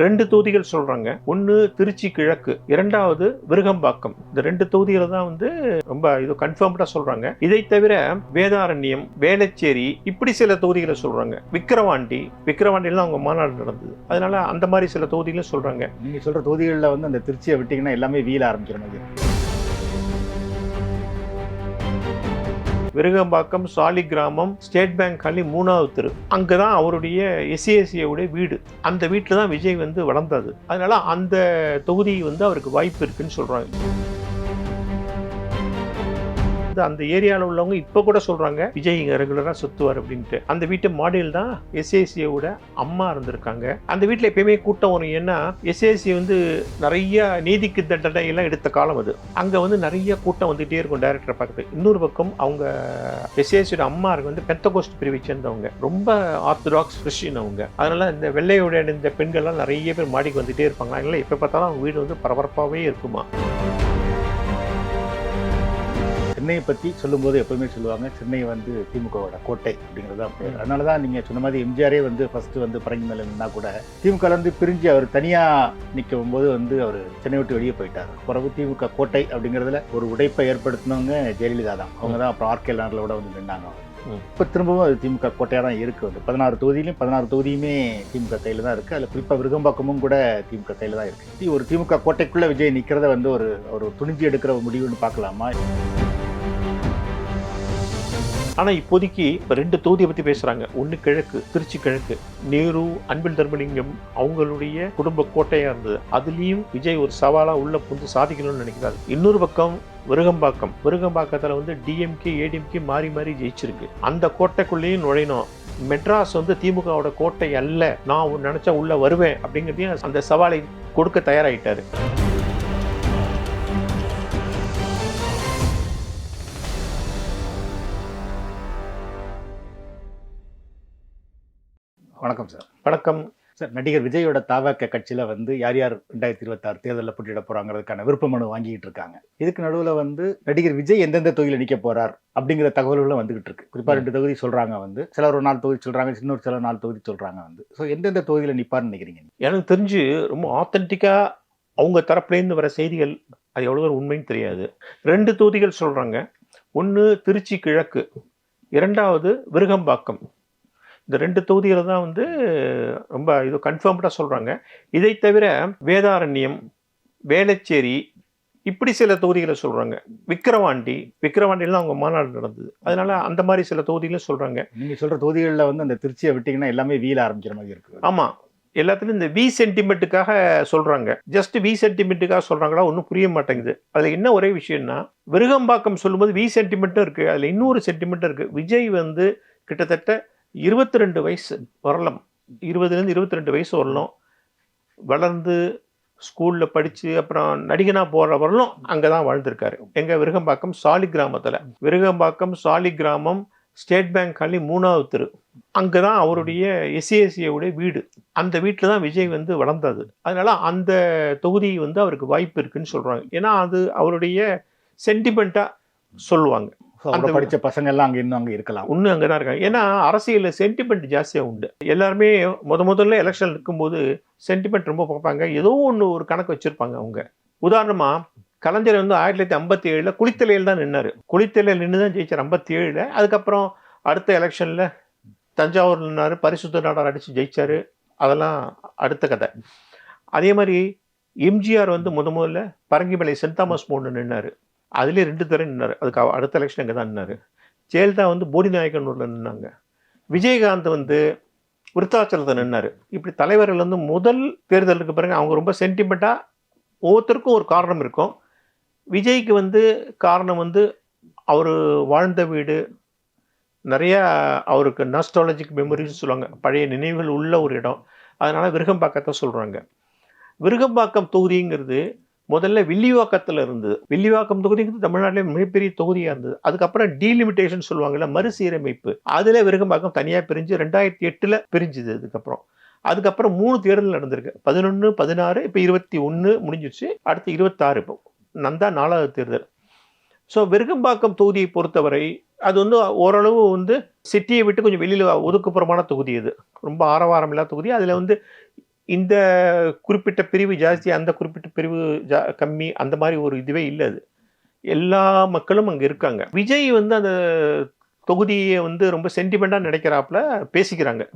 ரெண்டு தொகுதிகள் சொல்றாங்க. ஒன்று திருச்சி கிழக்கு இரண்டாவது விருகம்பாக்கம். இந்த ரெண்டு தொகுதிகளை தான் வந்து ரொம்ப இது கன்ஃபார்ம்டா சொல்றாங்க. இதை தவிர வேதாரண்யம் வேளச்சேரி இப்படி சில தொகுதிகளை சொல்றாங்க. விக்கிரவாண்டி தான் அவங்க மாநாடு நடந்தது. அதனால அந்த மாதிரி சில தொகுதிகளும் சொல்றாங்க. நீங்க சொல்ற தொகுதிகளில் வந்து அந்த திருச்சியை விட்டீங்கன்னா எல்லாமே வீல ஆரம்பிக்கிற மாதிரி விருகம்பாக்கம் சாலி கிராமம் ஸ்டேட் பேங்க் காலி மூணாவது தெரு. அங்கே தான் அவருடைய எஸ்சிஎஸ்சியோடைய வீடு. அந்த வீட்டில் தான் விஜய் வந்து வளர்ந்தது. அதனால அந்த தொகுதி வந்து அவருக்கு வாய்ப்பு இருக்குன்னு சொல்றாங்க. இது அந்த ஏரியாவில் உள்ளவங்க இப்போ கூட சொல்கிறாங்க விஜய் இங்கே ரெகுலராக சுற்றுவார் அப்படின்ட்டு. அந்த வீட்டு மாடியில் தான் எஸ்ஏசியோட அம்மா இருந்திருக்காங்க. அந்த வீட்டில் எப்பயுமே கூட்டம் வரும். ஏன்னா எஸ்ஏசி வந்து நிறைய நீதிக்கு தண்டனை எல்லாம் எடுத்த காலம் அது. அங்கே வந்து நிறைய கூட்டம் வந்துகிட்டே இருக்கும் டைரக்டரை பார்க்குறது இன்னொரு பக்கம் அவங்க எஸ்ஏசியோட அம்மா வந்து பெத்தகோஸ்ட் பிரிவை சேர்ந்தவங்க. ரொம்ப ஆர்த்தடாக்ஸ் கிறிஸ்டின் அவங்க. அதனால இந்த வெள்ளையோட இந்த பெண்கள்லாம் நிறைய பேர் மாடிக்கு வந்துகிட்டே இருப்பாங்க அதனால எப்போ பார்த்தாலும் அவங்க வீடு வந்து பரபரப்பாகவே இருக்குமா சென்னையை பத்தி சொல்லும்போது எப்பவுமே சொல்லுவாங்க சென்னை வந்து திமுகவோட கோட்டை அப்படிங்கிறது தான் பேர். அதனால தான் நீங்க சொன்ன மாதிரி எம்ஜிஆரே வந்து ஃபர்ஸ்ட் வந்து பரங்கி மேல நின்னா கூட திமுக ல இருந்து பிரிஞ்சு அவர் தனியா நிற்கும் போது வந்து அவர் சென்னை விட்டு வெளியே போயிட்டார். பிறகு திமுக கோட்டை அப்படிங்கிறதுல ஒரு உடைப்பை ஏற்படுத்தினவங்க ஜெயலலிதா தான். அவங்க தான் அப்புறம் ஆர்கே லாண்டில் வந்து நின்னாங்க ம். இப்போ திரும்பவும் அது திமுக கோட்டையாக தான் இருக்கு. வந்து பதினாறு தொகுதியிலும் பதினாறு தொகுதியுமே திமுக கையில் தான் இருக்கு. அதில் குறிப்பாக விருகம்பாக்கமும் கூட திமுக கையில் தான் இருக்கு. இது ஒரு திமுக கோட்டைக்குள்ள விஜய் நிற்கிறத வந்து ஒரு ஒரு துணிஞ்சு எடுக்கிற முடிவுன்னு பார்க்கலாமா? ஆனால் இப்போதைக்கு இப்போ ரெண்டு தொகுதியை பற்றி பேசுகிறாங்க ஒன்று கிழக்கு திருச்சி கிழக்கு. நேரு அன்பில் தர்மலிங்கம் அவங்களுடைய குடும்ப கோட்டையாக இருந்தது. அதுலேயும் விஜய் ஒரு சவாலாக உள்ள புந்து சாதிக்கணும்னு நினைக்கிறாரு. இன்னொரு பக்கம் விருகம்பாக்கம். விருகம்பாக்கத்தில் வந்து டிஎம்கே ஏடிஎம்கே மாறி மாறி ஜெயிச்சிருக்கு. அந்த கோட்டைக்குள்ளேயும் நுழையணும். மெட்ராஸ் வந்து திமுகவோட கோட்டை அல்ல. நான் நினச்சா உள்ளே வருவேன் அப்படிங்கிறதையும் அந்த சவாலை கொடுக்க தயாராகிட்டாரு வணக்கம் சார் வணக்கம். சார் நடிகர் விஜயோட தாவக்க கட்சியில் வந்து யார் யார் ரெண்டாயிரத்தி இருபத்தாறு தேர்தலில் போட்டியிட போகிறாங்கிறதுக்கான விருப்ப மனு வாங்கிட்டு இருக்காங்க. இதுக்கு நடுவில் வந்து நடிகர் விஜய் எந்தெந்த தொகுதியில் நிற்க போகிறார் அப்படிங்கிற தகவல்களும் வந்துகிட்டு இருக்கு. குறிப்பாக ரெண்டு தொகுதி சொல்கிறாங்க வந்து. சிலர் ஒரு நாலு தொகுதி சொல்கிறாங்க இன்னொரு சிலர் நாலு தொகுதி சொல்கிறாங்க வந்து. ஸோ எந்தெந்த தொகுதியில் நிற்பார்னு நினைக்கிறீங்க எனக்கு தெரிஞ்சு ரொம்ப ஆத்தென்டிக்காக அவங்க தரப்புலேருந்து வர செய்திகள் அது எவ்வளோ தூரம் உண்மைன்னு தெரியாது. ரெண்டு தொகுதிகள் சொல்கிறாங்க ஒன்று திருச்சி கிழக்கு இரண்டாவது விருகம்பாக்கம். இந்த ரெண்டு தொகுதிகளை தான் வந்து ரொம்ப இது கன்ஃபார்ம்டாக சொல்கிறாங்க இதை தவிர வேதாரண்யம் வேளச்சேரி இப்படி சில தொகுதிகளை சொல்கிறாங்க விக்கிரவாண்டி விக்கிரவாண்டிலாம் அவங்க மாநாடு நடந்தது. அதனால அந்த மாதிரி சில தொகுதிகளும் சொல்கிறாங்க நீங்க சொல்ற தொகுதிகளில் வந்து அந்த திருச்சியை விட்டீங்கன்னா எல்லாமே வீல ஆரம்பிக்கிற மாதிரி இருக்கு. ஆமாம் எல்லாத்துலையும் இந்த வி சென்டிமெண்ட்டுக்காக சொல்கிறாங்க ஜஸ்ட் வி சென்டிமெண்ட்டுக்காக சொல்கிறாங்களா ஒன்றும் புரிய மாட்டேங்குது. அதில் என்ன ஒரே விஷயம்னா விருகம்பாக்கம் சொல்லும்போது வி சென்டிமெண்ட்டும் இருக்குது அதில் இன்னொரு சென்டிமெண்ட்டும் இருக்குது விஜய் வந்து கிட்டத்தட்ட இருபத்தி ரெண்டு வயசு வரலாம். இருபதுலேருந்து இருபத்தி ரெண்டு வயசு வரலாம் வளர்ந்து ஸ்கூலில் படித்து அப்புறம் நடிகனாக போகிற வரலும் அங்கே தான் வாழ்ந்திருக்காரு. எங்கள் விருகம்பாக்கம் சாலி கிராமத்தில். விருகம்பாக்கம் சாலி கிராமம் ஸ்டேட் பேங்க் காலி மூணாவது தெரு. அங்கே தான் அவருடைய எஸ்சிஎஸ்சியோடைய வீடு. அந்த வீட்டில் தான் விஜய் வந்து வளர்ந்தது. அதனால் அந்த தொகுதி வந்து அவருக்கு வாய்ப்பு இருக்குன்னு சொல்கிறாங்க ஏன்னா அது அவருடைய சென்டிமெண்ட்டாக சொல்லுவாங்க. அவங்க படிச்ச பசங்க எல்லாம் அங்க இன்னும் அங்க இருக்கலாம். இன்னும் அங்கே தான் இருக்காங்க. ஏன்னா அரசியலில் சென்டிமெண்ட் ஜாஸ்தியாக உண்டு. எல்லாருமே முத முதல்ல எலெக்ஷன் இருக்கும்போது சென்டிமெண்ட் ரொம்ப பார்ப்பாங்க. ஏதோ ஒன்று ஒரு கணக்கு வச்சுருப்பாங்க அவங்க. உதாரணமாக கலைஞர் வந்து ஆயிரத்தி தொள்ளாயிரத்தி ஐம்பத்தி ஏழில் குளித்தலையில் தான் நின்னார். குளித்தலையில் நின்று தான் ஜெயிச்சார் ஐம்பத்தி ஏழில் அதுக்கப்புறம் அடுத்த எலெக்ஷனில் தஞ்சாவூர் நின்னார் பரிசுத்த நாடார் அடித்து ஜெயிச்சார். அதெல்லாம் அடுத்த கதை. அதே மாதிரி எம்ஜிஆர் வந்து முத முதல்ல பரங்கிமலை சென்ட் தாமஸ் மோன்னு நின்னார். அதுலேயே ரெண்டு தடவை நின்னார். அதுக்கு அடுத்த எலெக்ஷன் அங்கே தான் நின்னார். ஜெயலலிதா வந்து போடிநாயக்கனூரில் நின்னாங்க. விஜயகாந்த் வந்து விருத்தாச்சலத்தை நின்னார். இப்படி தலைவர்கள் வந்து முதல் தேர்தலுக்கு பிறகு அவங்க ரொம்ப சென்டிமெண்ட்டாக ஒவ்வொருத்தருக்கும் ஒரு காரணம் இருக்கும். விஜய்க்கு வந்து காரணம் வந்து அவர் வாழ்ந்த வீடு. நிறையா அவருக்கு நாஸ்டாலஜிக் மெமரின்னு சொல்லுவாங்க. பழைய நினைவுகள் உள்ள ஒரு இடம். அதனால் விருகம்பாக்கத்தை சொல்கிறாங்க விருகம்பாக்கம் தொகுதிங்கிறது முதல்ல வில்லிவாக்கத்தில் இருந்தது. வில்லிவாக்கம் தொகுதிங்கிறது தமிழ்நாட்டிலே மிகப்பெரிய தொகுதியாக இருந்தது. அதுக்கப்புறம் டீலிமிட்டேஷன் சொல்லுவாங்கல்ல மறுசீரமைப்பு. அதில் விருகம்பாக்கம் தனியாக பிரிஞ்சு ரெண்டாயிரத்தி எட்டில் பிரிஞ்சுது அதுக்கப்புறம். அதுக்கப்புறம் மூணு தேர்தல் நடந்திருக்கு. பதினொன்று பதினாறு இப்போ இருபத்தி ஒன்று முடிஞ்சிச்சு. அடுத்து இருபத்தாறு இப்போ. நந்தா நாலாவது தேர்தல். ஸோ விருகம்பாக்கம் தொகுதியை பொறுத்தவரை அது வந்து ஓரளவு வந்து சிட்டியை விட்டு கொஞ்சம் வெளியில் ஒதுக்குப்புறமான தொகுதி இது ரொம்ப ஆரவாரம் இல்லாத தொகுதி. அதில் வந்து இந்த குறிப்பிட்ட பிரிவு ஜாஸ்தி அந்த குறிப்பிட்ட பிரிவு ஜா கம்மி அந்த மாதிரி ஒரு இதுவே இல்லை அது. எல்லா மக்களும் அங்கே இருக்காங்க. விஜய் வந்து அந்த தொகுதியை வந்து ரொம்ப சென்டிமெண்ட்டாக நினைக்கிறாப்புல பேசிக்கிறாங்க.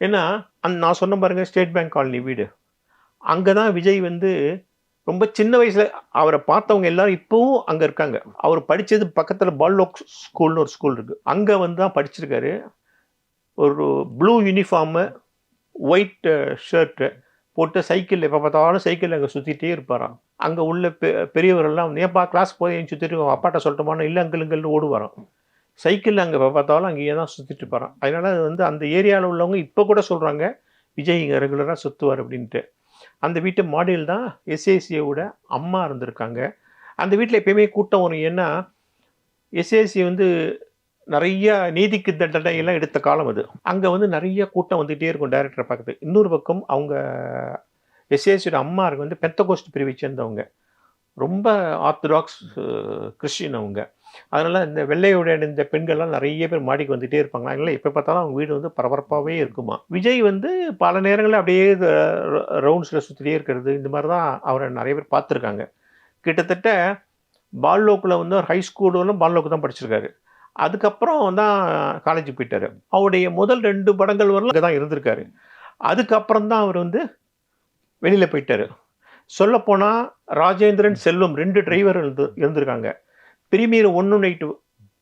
ஏன்னா அந் நான் சொன்ன பாருங்க ஸ்டேட் பேங்க் காலனி வீடு. அங்கே தான் விஜய் வந்து ரொம்ப சின்ன வயசில் அவரை பார்த்தவங்க எல்லாரும் இப்போவும் அங்கே இருக்காங்க. அவர் படித்தது பக்கத்தில் பால்லோக் ஸ்கூல்னு ஒரு ஸ்கூல் இருக்குது அங்கே வந்து தான் படிச்சிருக்காரு. ஒரு ப்ளூ யூனிஃபார்மு ஒயிட் ஷர்ட்டு போட்டு சைக்கிள் எப்போ பார்த்தாலும் சைக்கிள் அங்கே சுற்றிட்டே இருப்பாராம். அங்கே உள்ள பெ பெரியவரெல்லாம் ஏப்பா கிளாஸ் போய் ஏன் சுற்றிட்டு உங்க அப்பாட்ட சொல்லட்டுமான்னு இல்லை அங்கிள் இங்கல்னு ஓடுவாராம். சைக்கிள் அங்கே எப்போ பார்த்தாலும் அங்கேயே தான் சுற்றிட்டு போகிறான் அதனால் அது வந்து அந்த ஏரியாவில் உள்ளவங்க இப்போ கூட சொல்கிறாங்க விஜய் இங்கே ரெகுலராக சுற்றுவார் அப்படின்ட்டு. அந்த வீட்டு மாடியில் தான் எஸ்ஏசியோட அம்மா இருந்திருக்காங்க. அந்த வீட்டில் எப்பயுமே கூட்டம் வரும். ஏன்னா எஸ்ஏசி வந்து நிறைய நீதிக்கு தண்டனை எல்லாம் எடுத்த காலம் அது. அங்கே வந்து நிறைய கூட்டம் வந்துகிட்டே இருக்கும் டைரக்டரை பார்க்குறது இன்னொரு பக்கம் அவங்க எஸ்ஏசியோட அம்மாருக்கு வந்து பெத்தகோஸ்ட் பிரிவை சேர்ந்தவங்க. ரொம்ப ஆர்த்தடாக்ஸ் கிறிஸ்டின் அவங்க. அதனால் இந்த வெள்ளையோட இந்த பெண்கள்லாம் நிறைய பேர் மாடிக்கு வந்துகிட்டே இருப்பாங்க அதனால எப்போ பார்த்தாலும் அவங்க வீடு வந்து பரபரப்பாகவே இருக்குமா? விஜய் வந்து பல நேரங்களில் அப்படியே ரவுண்ட்ஸில் சுற்றிட்டே இருக்கிறது. இந்த மாதிரி தான் அவரை நிறைய பேர் பார்த்துருக்காங்க. கிட்டத்தட்ட பால்லோக்கில் வந்து ஹை ஸ்கூலும் பால்லோக்கு தான் படிச்சிருக்காரு. அதுக்கப்புறம் தான் காலேஜ் போயிட்டார். அவருடைய முதல் ரெண்டு படங்கள் வரலாம் அங்கே தான் இருந்திருக்காரு. அதுக்கப்புறம் தான் அவர் வந்து வெளியில் போயிட்டார். சொல்லப்போனால் ராஜேந்திரன் செல்வம் ரெண்டு டிரைவர் இருந்து இருந்திருக்காங்க. பிரீமியர் ஒன்று நைட்டு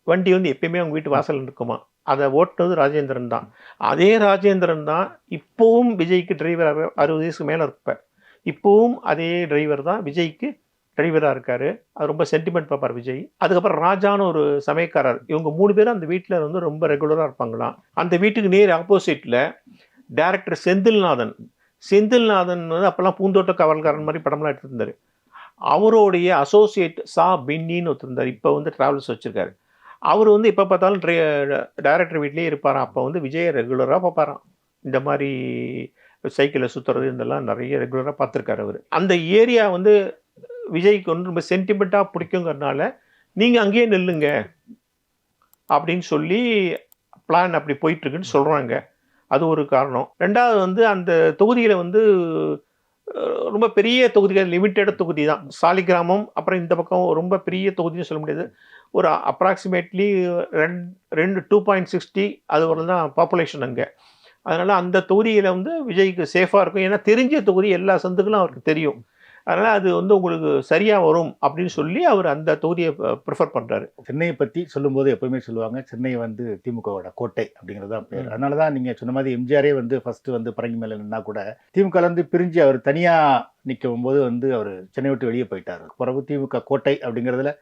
வண்டி வந்து எப்பயுமே அவங்க வீட்டு வாசல் இருக்குமா அதை ஓட்டுனது ராஜேந்திரன் தான். அதே ராஜேந்திரன் தான் இப்போவும் விஜய்க்கு டிரைவர் அறுபது வயசுக்கு மேலே இருப்பேன் இப்போவும் அதே டிரைவர் தான் விஜய்க்கு டிரைவராக இருக்கார். அது ரொம்ப சென்டிமெண்ட் பார்ப்பார் விஜய். அதுக்கப்புறம் ராஜான்னு ஒரு சமயக்காரர். இவங்க மூணு பேரும் அந்த வீட்டில் வந்து ரொம்ப ரெகுலராக இருப்பாங்களாம். அந்த வீட்டுக்கு நேர் ஆப்போசிட்டில் டேரக்டர் செந்தில்நாதன். செந்தில்நாதன் வந்து அப்போல்லாம் பூந்தோட்ட கவல்காரன் மாதிரி படம்லாம் எடுத்திருந்தார். அவருடைய அசோசியேட் சா பின்னின்னு ஒருத்தர் இப்போ வந்து ட்ராவல்ஸ் வச்சுருக்காரு. அவர் வந்து எப்போ பார்த்தாலும் ட்ரை டேரக்டர் வீட்லேயே இருப்பாராம். அப்போ வந்து விஜயை ரெகுலராக பார்ப்பாராம். இந்த மாதிரி சைக்கிளை சுற்றுறது இதெல்லாம் நிறைய ரெகுலராக பார்த்துருக்காரு அவர். அந்த ஏரியா வந்து விஜய்க்கு வந்து ரொம்ப சென்டிமெண்ட்டாக பிடிக்குங்கிறதுனால நீங்கள் அங்கேயே நில்லுங்க அப்படின்னு சொல்லி பிளான் அப்படி போயிட்டுருக்குன்னு சொல்கிறாங்க அது ஒரு காரணம். ரெண்டாவது வந்து அந்த தொகுதியில் வந்து ரொம்ப பெரிய தொகுதிகள் லிமிட்டட் தொகுதி தான். சாலிகிராமம் அப்புறம் இந்த பக்கம் ரொம்ப பெரிய தொகுதின்னு சொல்ல முடியாது. ஒரு அப்ராக்சிமேட்லி ரெண்டு ரெண்டு டூ பாயிண்ட் சிக்ஸ்டி அது ஒரு தான் பாப்புலேஷன் அங்கே. அதனால் அந்த தொகுதியில் வந்து விஜய்க்கு சேஃபாக இருக்கும். ஏன்னா தெரிஞ்ச தொகுதி எல்லா சந்துக்களும் அவருக்கு தெரியும். அதனால் அது வந்து உங்களுக்கு சரியாக வரும் அப்படின்னு சொல்லி அவர் அந்த தொகுதியை ப்ரிஃபர் பண்ணுறாரு சென்னையை பற்றி சொல்லும்போது எப்பவுமே சொல்லுவாங்க சென்னை வந்து திமுகவோட கோட்டை அப்படிங்கிறது தான் பேர். அதனால தான் நீங்கள் சொன்ன மாதிரி எம்ஜிஆரே வந்து ஃபர்ஸ்ட் வந்து பரங்கி மேலே நின்னா கூட திமுக ல இருந்து பிரிஞ்சு அவர் தனியாக நிற்கும் போது வந்து அவர் சென்னை விட்டு வெளியே போயிட்டார். பிறகு திமுக கோட்டை அப்படிங்கிறதுல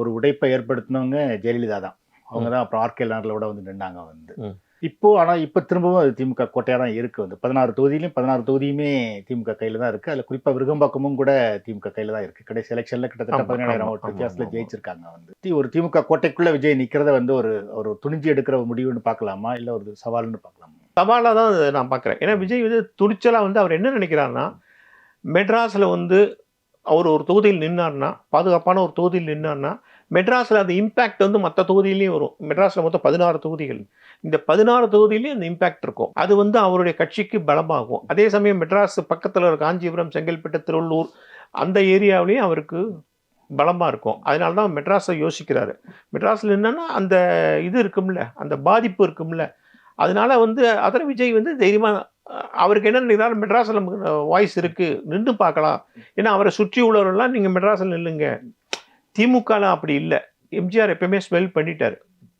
ஒரு உடைப்பை ஏற்படுத்தினவங்க ஜெயலலிதா தான் அவங்க தான் அப்புறம் ஆர்கே லாண்டலோட வந்து நின்னாங்க வந்து. இப்போ ஆனால் இப்போ திரும்பவும் அது திமுக கோட்டையாக தான் இருக்கு வந்து. பதினாறு தொகுதியிலையும் பதினாறு தொகுதியுமே திமுக கையில் தான் இருக்கு. அதில் குறிப்பாக விருகம்பாக்கமும் கூட திமுக கையில் தான் இருக்கு. கடைசி எலெக்ஷனில் கிட்டத்தட்ட பதினேழாயிரம் ஓட்டு வித்தியாசத்தில். ஜெயிச்சிருக்காங்க வந்து. ஒரு திமுக கோட்டைக்குள்ள விஜய் நிற்கிறத வந்து ஒரு ஒரு துணிஞ்சு எடுக்கிற முடிவுன்னு பார்க்கலாமா? இல்லை ஒரு சவால்னு பார்க்கலாமா? சவாலாக தான் நான் பார்க்குறேன். ஏன்னா விஜய் வந்து துணிச்சலாக வந்து அவர் என்ன நினைக்கிறாருன்னா மெட்ராஸில் வந்து அவர் ஒரு தொகுதியில் நின்னார்னா பாதுகாப்பான ஒரு தொகுதியில் நின்னார்னா மெட்ராஸில் அந்த இம்பேக்ட் வந்து மற்ற தொகுதியிலையும் வரும். மெட்ராஸில் மொத்தம் பதினாறு தொகுதிகள். இந்த பதினாறு தொகுதியிலையும் அந்த இம்பேக்ட் இருக்கும். அது வந்து அவருடைய கட்சிக்கு பலமாகும். அதே சமயம் மெட்ராஸ் பக்கத்தில் இருக்க காஞ்சிபுரம் செங்கல்பட்டு திருவள்ளூர் அந்த ஏரியாவிலையும் அவருக்கு பலமாக இருக்கும். அதனால தான் மெட்ராஸை யோசிக்கிறாரு. மெட்ராஸில் என்னென்னா அந்த இது இருக்கும்ல அந்த பாதிப்பு இருக்கும்ல. அதனால வந்து அதர விஜய் வந்து தைரியமாக அவருக்கு என்ன நினைக்கிறாரு? மெட்ராஸில் வாய்ஸ் இருக்குது நின்று பார்க்கலாம். ஏன்னா அவரை சுற்றி உள்ளவரெல்லாம் நீங்கள் மெட்ராஸில் நில்லுங்க. திமுகலாம் அப்படி இல்லை. எம்ஜிஆர் எப்பயுமே ஸ்மெல் பண்ணிட்டார்.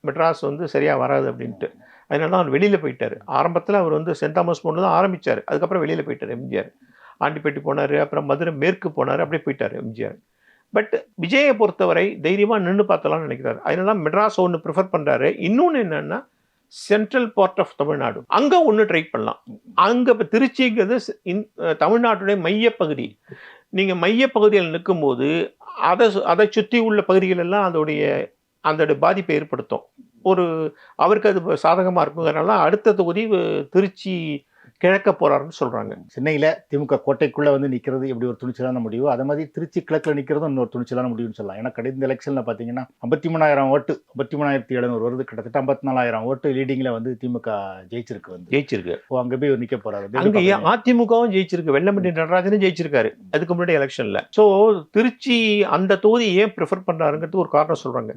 மெட்ராஸ் வந்து சரியாக வராது அப்படின்ட்டு. அதனால தான் அவர் வெளியில் போயிட்டார். ஆரம்பத்தில் அவர் வந்து சென்ட் தாமஸ் பொண்ணு தான் ஆரம்பித்தார் அதுக்கப்புறம் வெளியில் போயிட்டார் எம்ஜிஆர். ஆண்டிப்பட்டி போனார் அப்புறம் மதுரை மேற்கு போனார் அப்படியே போயிட்டார் எம்ஜிஆர். பட் விஜயை பொறுத்தவரை தைரியமாக நின்று பார்த்தலாம்னு நினைக்கிறார். அதனால தான் மெட்ராஸ் ஒன்று ப்ரிஃபர் பண்ணுறாரு இன்னொன்று என்னென்னா சென்ட்ரல் பார்ட் ஆஃப் தமிழ்நாடு. அங்கே ஒன்று ட்ரை பண்ணலாம். அங்கே இப்போ திருச்சிங்கிறது இந்- தமிழ்நாட்டுடைய மையப்பகுதி. நீங்கள் மையப்பகுதியில் நிற்கும்போது அதை சு- அதை சுற்றி உள்ள பகுதிகள் எல்லாம் அதோடைய அதோடைய பாதிப்பை ஏற்படுத்தும். ஒரு அவருக்கு அது சாதகமாக இருக்குங்கிறனால அடுத்த தொகுதி திருச்சி கிழக்க போறாருன்னு சொல்றாங்க. சென்னையில திமுக கோட்டைக்குள்ள வந்து நிக்கிறது எப்படி ஒரு துணிச்சலான முடிவு அதே மாதிரி திருச்சி கிழக்குல நிக்கிறதும் இன்னொரு துணிச்சலான முடிவுன்னு சொல்லலாம். ஏன்னா கடந்த எலெக்ஷன்ல பாத்தீங்கன்னா ஐம்பத்தி மூணாயிரம் ஓட்டு ஐம்பத்தி மூணாயிரத்தி எழுநூறு வருது. கிட்டத்தட்ட ஐம்பத்தி நாலாயிரம் ஓட்டு லீடிங்ல வந்து திமுக ஜெயிச்சிருக்கு வந்து. ஜெயிச்சிருக்கு. ஓ, அங்க போய் நிக்க போறாரு. அங்க அதிமுகவும் ஜெயிச்சிருக்கு. வெள்ளமண்டி நடராஜனும் ஜெயிச்சிருக்காரு. அதுக்கு முன்னாடி எலெக்ஷன்ல. சோ திருச்சி அந்த தொகுதி ஏன் ப்ரிஃபர் பண்றாருங்கிறது ஒரு காரணம் சொல்றாங்க.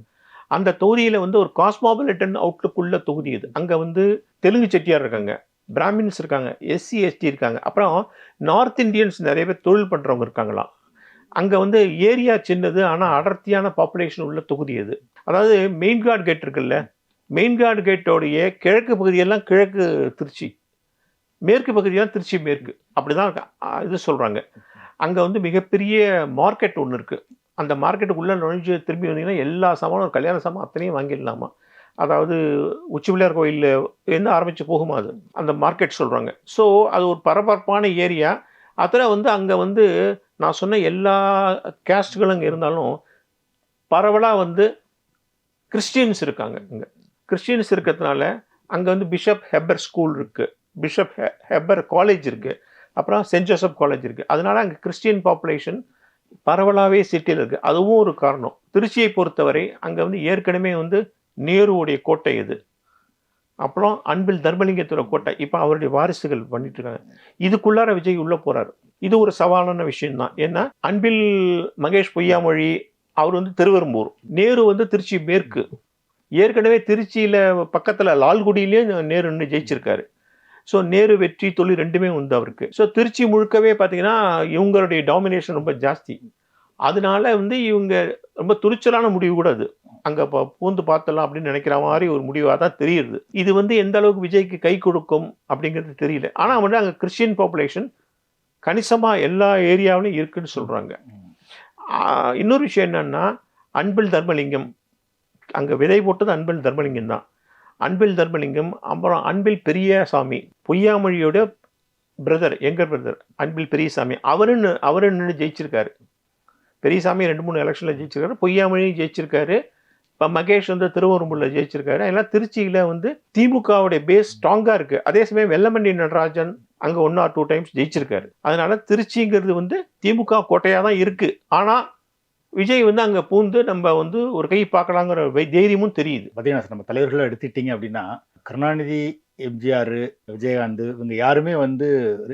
அந்த தொகுதியில வந்து ஒரு காஸ்மாபிலிட்டன் அவுட்லுக் உள்ள தொகுதி இது. அங்க வந்து தெலுங்கு செட்டியார் இருக்காங்க. பிராமின்ஸ் இருக்காங்க எஸ்சி எஸ்டி இருக்காங்க. அப்புறம் நார்த் இந்தியன்ஸ் நிறைய பேர் தொழில் பண்ணுறவங்க இருக்காங்களாம். அங்கே வந்து ஏரியா சின்னது ஆனால் அடர்த்தியான பாப்புலேஷன் உள்ள தொகுதி அது. அதாவது மெயின் கார்டு கேட் இருக்குல்ல மெயின் கார்டு கேட்டோடைய கிழக்கு பகுதியெல்லாம் கிழக்கு திருச்சி மேற்கு பகுதியெல்லாம் திருச்சி மேற்கு. அப்படிதான் தான் இது சொல்கிறாங்க அங்கே வந்து மிகப்பெரிய மார்க்கெட் ஒன்று இருக்குது அந்த மார்க்கெட்டுக்குள்ளே நுழைஞ்சு திரும்பி வந்தீங்கன்னா எல்லா சாமானும் கல்யாண சாமான் அத்தனையும் வாங்கிடலாமா? அதாவது உச்சி பிள்ளையார் கோயிலில் இருந்து ஆரம்பித்து போகுமா அது? அந்த மார்க்கெட் சொல்கிறாங்க ஸோ அது ஒரு பரபரப்பான ஏரியா அதில் வந்து அங்கே வந்து நான் சொன்ன எல்லா கேஸ்ட்களும் அங்கே இருந்தாலும் பரவலாக வந்து கிறிஸ்டியன்ஸ் இருக்காங்க இங்கே. கிறிஸ்டியன்ஸ் இருக்கிறதுனால அங்கே வந்து பிஷப் ஹெப்பர் ஸ்கூல் இருக்குது பிஷப் ஹெ ஹெப்பர் காலேஜ் இருக்குது அப்புறம் சென்ட் ஜோசப் காலேஜ் இருக்குது அதனால் அங்கே கிறிஸ்டியன் பாப்புலேஷன் பரவலாகவே சிட்டியில் இருக்குது அதுவும் ஒரு காரணம். திருச்சியை பொறுத்தவரை அங்கே வந்து ஏற்கனவே வந்து நேருவுடைய கோட்டை இது. அப்புறம் அன்பில் தர்மலிங்கத்துற கோட்டை. இப்போ அவருடைய வாரிசுகள் பண்ணிட்டு இருக்காங்க இதுக்குள்ளார விஜய் உள்ளே போகிறார் இது ஒரு சவாலான விஷயம்தான். ஏன்னா அன்பில் மகேஷ் பொய்யாமொழி அவர் வந்து திருவெரும்பூர் நேரு வந்து திருச்சி மேற்கு. ஏற்கனவே திருச்சியில் பக்கத்தில் லால்குடியிலே நேரு நின்று ஜெயிச்சிருக்காரு. ஸோ நேரு வெற்றி தொழில் ரெண்டுமே உண்டு அவருக்கு. ஸோ திருச்சி முழுக்கவே பார்த்தீங்கன்னா இவங்களுடைய டாமினேஷன் ரொம்ப ஜாஸ்தி. அதனால வந்து இவங்க ரொம்ப துணிச்சலான முடிவு கூட அது. அங்கே பூந்து பார்த்தலாம் அப்படின்னு நினைக்கிற மாதிரி ஒரு முடிவாக தான் தெரியுது. இது வந்து எந்த அளவுக்கு விஜய்க்கு கை கொடுக்கும் அப்படிங்கிறது தெரியல. ஆனால் வந்து அங்கே கிறிஸ்டியன் பாப்புலேஷன் கணிசமாக எல்லா ஏரியாவிலும் இருக்குன்னு சொல்கிறாங்க இன்னொரு விஷயம் என்னன்னா அன்பில் தர்மலிங்கம் அங்கே விதை போட்டது அன்பில் தர்மலிங்கம் தான். அன்பில் தர்மலிங்கம் அப்புறம் அன்பில் பெரியசாமி பொய்யாமொழியோட பிரதர் எங்கர் பிரதர் அன்பில் பெரியசாமி. அவருன்னு அவரு நின்று ஜெயிச்சிருக்காரு. பெரியசாமி ரெண்டு மூணு எலெக்ஷனில் ஜெயிச்சிருக்காரு பொய்யாமொழி ஜெயிச்சிருக்காரு. இப்போ மகேஷ் வந்து திருவரம்பூரில் ஜெயிச்சிருக்காரு. எல்லாம் திருச்சியில் வந்து திமுகவுடைய பேஸ் ஸ்ட்ராங்காக இருக்குது அதே சமயம் வெள்ளமண்டி நடராஜன் அங்கே ஒன் ஆர் டூ டைம்ஸ் ஜெயிச்சிருக்காரு. அதனால திருச்சிங்கிறது வந்து திமுக கோட்டையாக தான் இருக்குது ஆனால் விஜய் வந்து அங்கே பூந்து நம்ம வந்து ஒரு கை பார்க்கலாங்கிற வை- தைரியமும் தெரியுது. பார்த்தீங்கன்னா நம்ம தலைவர்களை எடுத்துட்டீங்க அப்படின்னா கருணாநிதி எம்ஜிஆர் விஜயகாந்த் இவங்க யாருமே வந்து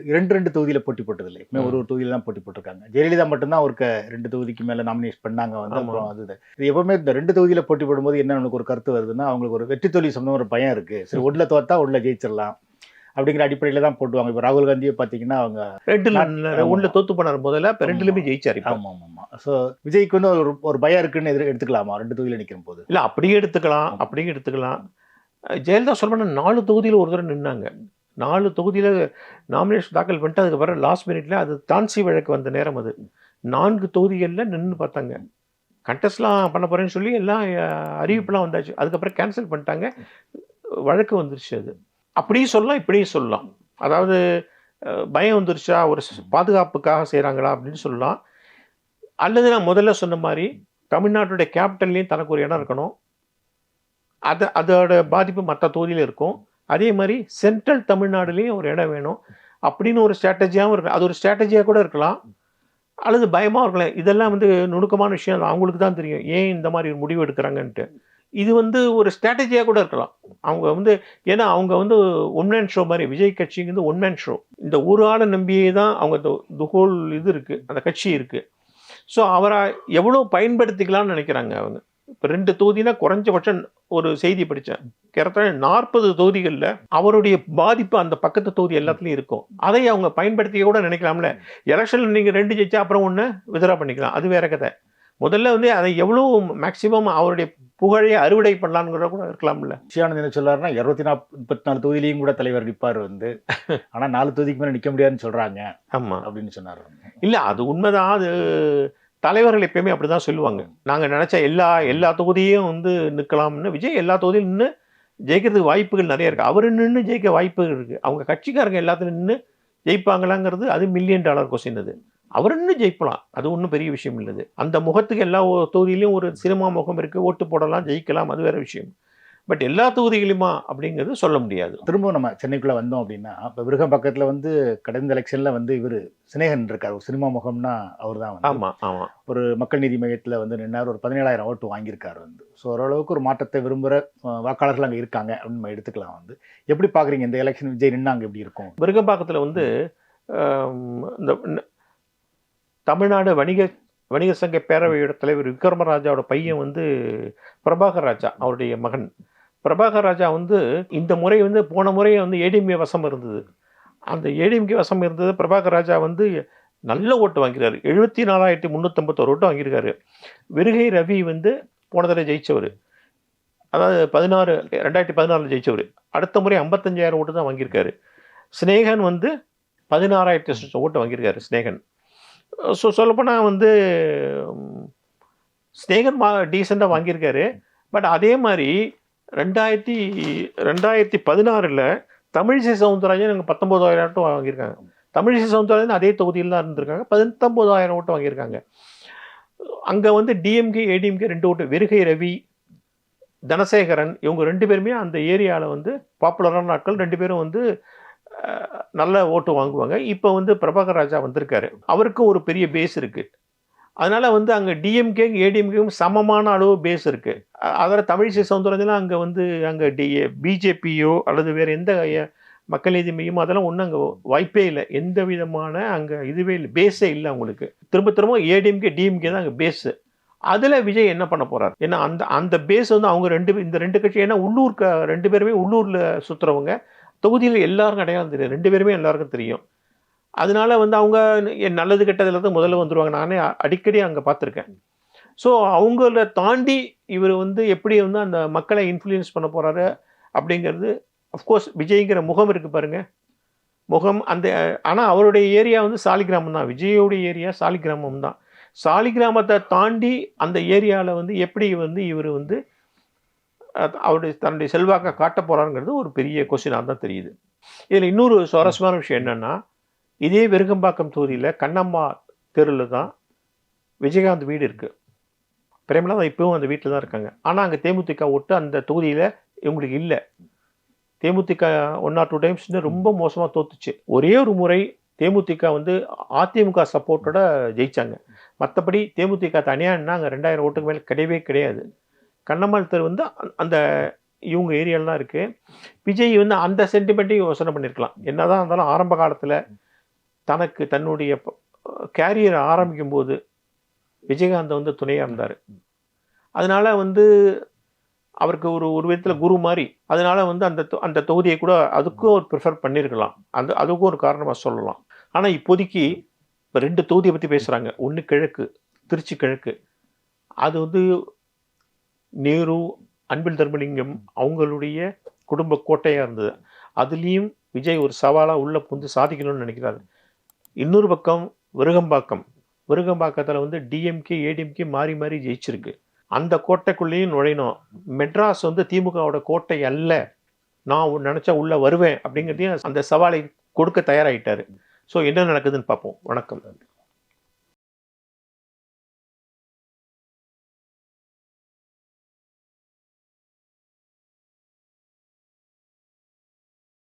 இரண்டு ரெண்டு தொகுதியில போட்டி போட்டதில்லை. எப்பவுமே ஒரு ஒரு தொகுதியில தான் போட்டி போட்டிருக்காங்க. ஜெயலலிதா மட்டும்தான் ஒரு க- ரெண்டு தொகுதிக்கு மேல நாமினேட் பண்ணாங்க வந்து. அப்புறம் அது இது. எப்பவுமே இந்த ரெண்டு தொகுதியில போட்டி போடும்போது என்ன நமக்கு ஒரு கருத்து வருதுன்னா அவங்களுக்கு ஒரு வெற்றி தோல்வி சம்பந்தம் ஒரு பயம் இருக்கு. சரி ஒண்ணுல தோத்தா உள்ள ஜெயிச்சிடலாம் அப்படிங்கிற அடிப்படையில தான் போட்டுவாங்க இப்போ ராகுல் காந்தியை பார்த்தீங்கன்னா அவங்க ஆமா. ஒண்ணுல தோத்து போனார் முதல்ல இப்போ ரெண்டுலயுமே ஜெயிச்சாரு இப்போ. ஆமா ஆமா ஆமா. ஸோ விஜய்க்கு வந்து ஒரு ஒரு பயம் இருக்குன்னு எதிர எடுத்துக்கலாமா? ரெண்டு தொகுதியில நிக்கிற போது இல்ல அப்படியே எடுத்துக்கலாம். அப்படியே எடுத்துக்கலாம். ஜெயலலிதா சொல்ல நாலு தொகுதியில் ஒரு தடவை நின்னாங்க. நாலு தொகுதியில் நாமினேஷன் தாக்கல் பண்ணிட்டு அதுக்கப்புறம் லாஸ்ட் மினிட்ல அது தான்சி வழக்கு வந்த நேரம் அது. நான்கு தொகுதிகளில் நின்று பார்த்தாங்க. கண்டஸ்ட்லாம் பண்ண போகிறேன்னு சொல்லி எல்லாம் அறிவிப்புலாம் வந்தாச்சு. அதுக்கப்புறம் கேன்சல் பண்ணிட்டாங்க. வழக்கு வந்துருச்சு அது. அப்படியும் சொல்லலாம் இப்படியும் சொல்லலாம். அதாவது பயம் வந்துருச்சா? ஒரு பாதுகாப்புக்காக செய்கிறாங்களா அப்படின்னு சொல்லலாம். அல்லது நான் முதல்ல சொன்ன மாதிரி தமிழ்நாட்டுடைய கேபிட்டல்லையும் தனக்கு ஒரு இடம் இருக்கணும். அது அதோட பாதிப்பு மற்ற தொகுதியில் இருக்கும். அதே மாதிரி சென்ட்ரல் தமிழ்நாடுலேயும் ஒரு இடம் வேணும் அப்படின்னு ஒரு ஸ்ட்ராட்டஜியாகவும் இருக்கு. அது ஒரு ஸ்ட்ராட்டஜியாக கூட இருக்கலாம். அல்லது பயமாக இருக்கலாம். இதெல்லாம் வந்து நுணுக்கமான விஷயம். அவங்களுக்கு தான் தெரியும். ஏன் இந்த மாதிரி ஒரு முடிவு எடுக்கிறாங்கன்ட்டு. இது வந்து ஒரு ஸ்ட்ராட்டஜியாக கூட இருக்கலாம். அவங்க வந்து ஏன்னா அவங்க வந்து ஒன்மேன் ஷோ மாதிரி விஜய் கட்சிங்கிறது ஒன்மேன் ஷோ இந்த ஒரு ஆளை நம்பியே தான் அவங்க த ஹோல் இது இருக்குது அந்த கட்சி இருக்குது ஸோ அவரை எவ்வளோ பயன்படுத்திக்கலாம்னு நினைக்கிறாங்க அவங்க? இப்போ ரெண்டு தொகுதினா குறைஞ்சபட்சம் ஒரு செய்தி படித்தேன் கிட்டத்தட்ட நாற்பது தொகுதிகளில் அவருடைய பாதிப்பு அந்த பக்கத்து தொகுதி எல்லாத்துலேயும் இருக்கும். அதை அவங்க பயன்படுத்திக்க கூட நினைக்கலாம்ல. எலெக்ஷனில் நீங்கள் ரெண்டு ஜெயிச்சா அப்புறம் ஒன்று வித்ரா பண்ணிக்கலாம். அது வேற கதை. முதல்ல வந்து அதை எவ்வளோ மேக்சிமம் அவருடைய புகழை அறுவடை பண்ணலாம்ங்கிற கூட இருக்கலாம்ல. நிச்சயானந்த் என்ன சொல்றாருன்னா இருபத்தி நாலு முப்பத்தி நாலு தொகுதியிலையும் கூட தலைவர் நிப்பார் வந்து. ஆனா நாலு தொகுதிக்கு மேல நிக்க முடியாதுன்னு சொல்றாங்க ஆமாம் அப்படின்னு சொன்னாரு. இல்லை அது உண்மைதான். அது தலைவர்கள் எப்பயுமே அப்படி தான் சொல்லுவாங்க. நாங்கள் நினச்ச எல்லா எல்லா தொகுதியும் வந்து நிற்கலாம்னு விஜய் எல்லா தொகுதியிலும் நின்று ஜெயிக்கிறதுக்கு வாய்ப்புகள் நிறைய இருக்குது அவர் நின்று ஜெயிக்க வாய்ப்புகள் இருக்குது அவங்க கட்சிக்காரங்க எல்லாத்துலையும் நின்று ஜெயிப்பாங்களாங்கிறது அது மில்லியன் டாலர் கொஸ்டின் அது. அவர் நின்று ஜெயிப்பலாம். அது ஒன்றும் பெரிய விஷயம் இல்லது. அந்த முகத்துக்கு எல்லா தொகுதியிலையும் ஒரு சினிமா முகம் இருக்குது ஓட்டு போடலாம் ஜெயிக்கலாம் அது வேறு விஷயம். பட் எல்லா தொகுதிகளுமா அப்படிங்கிறது சொல்ல முடியாது. திரும்பவும் நம்ம சென்னைக்குள்ள வந்தோம் அப்படின்னா இப்போ விருகம்பாக்கத்தில் வந்து கடந்த எலெக்ஷன்ல வந்து இவர் சினேகன் இருக்கார். ஒரு சினிமா முகம்னா அவர் தான் வந்து. ஆமா ஆமா. ஒரு மக்கள் நீதி மையத்தில் வந்து நின்னார். ஒரு பதினேழாயிரம் ஓட்டு வாங்கியிருக்காரு வந்து. ஸோ ஓரளவுக்கு ஒரு மாற்றத்தை விரும்புகிற வாக்காளர்கள் அங்கே இருக்காங்க அப்படின்னு நம்ம எடுத்துக்கலாம் வந்து. எப்படி பார்க்குறீங்க இந்த எலெக்ஷன்? விஜய் நின்னா அங்கே எப்படி இருக்கும்? விருகம்பாக்கத்தில் வந்து இந்த தமிழ்நாடு வணிக வணிக சங்க பேரவையோட தலைவர் விக்ரமராஜாவோட பையன் வந்து பிரபாகர் ராஜா அவருடைய மகன். பிரபாகர் ராஜா வந்து இந்த முறை வந்து போன முறை வந்து ஏடிஎம்கே வசம் இருந்தது. அந்த ஏடிஎம்கே வசம் இருந்தது பிரபாகர் ராஜா வந்து நல்ல ஓட்டு வாங்கிறாரு எழுபத்தி நாலாயிரத்தி முந்நூற்றம்பத்தோரு ஓட்டு வாங்கியிருக்காரு. விருகை ரவி வந்து போன தடவை ஜெயிச்சவர். அதாவது பதினாறு ரெண்டாயிரத்தி பதினாலில் ஜெயிச்சவர். அடுத்த முறை ஐம்பத்தஞ்சாயிரம் ஓட்டு தான் வாங்கியிருக்காரு. ஸ்னேகன் வந்து பதினாறாயிரத்தி ஓட்டு வாங்கியிருக்காரு ஸ்னேகன் ஸோ சொல்லப்போனால் வந்து ஸ்னேகன் மா டீசெண்டாக வாங்கியிருக்காரு. பட் அதே மாதிரி ரெண்டாயிரத்தி ரெண்டாயிரத்தி பதினாறில் தமிழிசை சவுந்தரராஜன் எங்கள் பத்தொம்போதாயிரம் ஓட்டு வாங்கியிருக்காங்க. தமிழிசை சவுந்தரராஜன் அதே தொகுதியில் தான் இருந்திருக்காங்க. பத்தொம்போதாயிரம் ஓட்டு வாங்கியிருக்காங்க. அங்கே வந்து டிஎம்கே ஏடிஎம்கே ரெண்டு ஓட்டு. விருகை ரவி தனசேகரன் இவங்க ரெண்டு பேருமே அந்த ஏரியாவில் வந்து பாப்புலரான ஆட்கள். ரெண்டு பேரும் வந்து நல்ல ஓட்டு வாங்குவாங்க. இப்போ வந்து பிரபாகர் ராஜா வந்திருக்காரு. அவருக்கும் ஒரு பெரிய பேஸ் இருக்குது அதனால் வந்து அங்கே டிஎம்கே ஏடிஎம்கேவும் சமமான அளவு பேஸ் இருக்குது அதில் தமிழிசை சவுந்தரராஜன் அங்கே வந்து அங்கே டி பிஜேபியோ அல்லது வேறு எந்த மக்கள் நீதி மையமோ அதெல்லாம் ஒன்றும் அங்கே வாய்ப்பே இல்லை. எந்த விதமான அங்கே இதுவே இல்லை பேஸே இல்லை அவங்களுக்கு. திரும்ப திரும்ப ஏடிஎம்கே டிஎம்கே தான் அங்கே பேஸு அதில் விஜய் என்ன பண்ண போகிறார் ஏன்னா அந்த அந்த பேஸ் வந்து அவங்க ரெண்டு பே- இந்த ரெண்டு கட்சி ஏன்னா உள்ளூர் ரெண்டு பேருமே உள்ளூரில் சுற்றுறவங்க தொகுதியில் எல்லாருக்கும் அடையாளம் தெரியும். ரெண்டு பேருமே எல்லாருக்கும் தெரியும். அதனால வந்து அவங்க என் நல்லது கெட்டதுல தான் முதல்ல வந்துருவாங்க. நானே அடிக்கடி அங்கே பார்த்துருக்கேன். ஸோ அவங்கள தாண்டி இவர் வந்து எப்படி வந்து அந்த மக்களை இன்ஃப்ளூயன்ஸ் பண்ண போகிறாரு அப்படிங்கிறது அஃப்கோர்ஸ் விஜய்ங்கிற முகம் இருக்குது பாருங்கள் முகம் அந்த ஆனால் அவருடைய ஏரியா வந்து சாலிகிராமம் தான். விஜயோடைய ஏரியா சாலிகிராமம் தான். சாலிகிராமத்தை தாண்டி அந்த ஏரியாவில் வந்து எப்படி வந்து இவர் வந்து அவருடைய தன்னுடைய செல்வாக்கை காட்ட போகிறாருங்கிறது ஒரு பெரிய கொஸ்டினாக தான் தெரியுது. இதில் இன்னொரு சுவாரஸ்யமான விஷயம் என்னென்னா இதே வெருகம்பாக்கம் தொகுதியில் கண்ணம்மா தெருவில் தான் விஜயகாந்த் வீடு இருக்குது பிரேமலா இப்போவும் அந்த வீட்டில் தான் இருக்காங்க. ஆனால் அங்கே தேமுதிக ஓட்டு அந்த தொகுதியில் இவங்களுக்கு இல்லை. தேமுதிக ஒன் ஆர் டூ டைம்ஸ்னு ரொம்ப மோசமாக தோத்துச்சு. ஒரே ஒரு முறை தேமுதிக வந்து அதிமுக சப்போர்ட்டோட ஜெயிச்சாங்க. மற்றபடி தேமுதிக தனியாகனா அங்கே ரெண்டாயிரம் ஓட்டுக்கு மேலே கிடையவே கிடையாது. கண்ணம்மாள் தெரு வந்து அந்த- அந்த இவங்க ஏரியாலாம் இருக்குது விஜய் வந்து அந்த சென்டிமெண்ட்டையும் யோசனை பண்ணியிருக்கலாம் என்னதான் இருந்தாலும் ஆரம்ப காலத்தில் தனக்கு தன்னுடைய கேரியரை ஆரம்பிக்கும் போது விஜயகாந்த் வந்து துணையாக இருந்தார். அதனால் வந்து அவருக்கு ஒரு ஒரு விதத்தில் குரு மாதிரி அதனால் வந்து அந்த தொ- அந்த தொகுதியை கூட அதுக்கும் ஒரு ப்ரிஃபர் பண்ணியிருக்கலாம் அந்த அதுக்கும் ஒரு காரணமாக சொல்லலாம். ஆனால் இப்போதைக்கு இப்போ ரெண்டு தொகுதியை பற்றி பேசுகிறாங்க ஒன்று கிழக்கு திருச்சி கிழக்கு. அது வந்து நேரு அன்பில் தர்மலிங்கம் அவங்களுடைய குடும்ப கோட்டையாக இருந்தது. அதுலேயும் விஜய் ஒரு சவாலாக உள்ளே புந்து சாதிக்கணும்னு நினைக்கிறாரு. இன்னொரு பக்கம் விருகம்பாக்கம். விருகம்பாக்கத்தில் வந்து டிஎம்கே ஏடிஎம்கே மாறி மாறி ஜெயிச்சிருக்கு. அந்த கோட்டைக்குள்ளேயும் நுழையணும். மெட்ராஸ் வந்து திமுகவோட கோட்டை அல்ல. நான் நினச்சா உள்ளே வருவேன் அப்படிங்கிறதையும் அந்த சவாலை கொடுக்க தயாராகிட்டார் ஸோ என்ன நடக்குதுன்னு பார்ப்போம். வணக்கம்.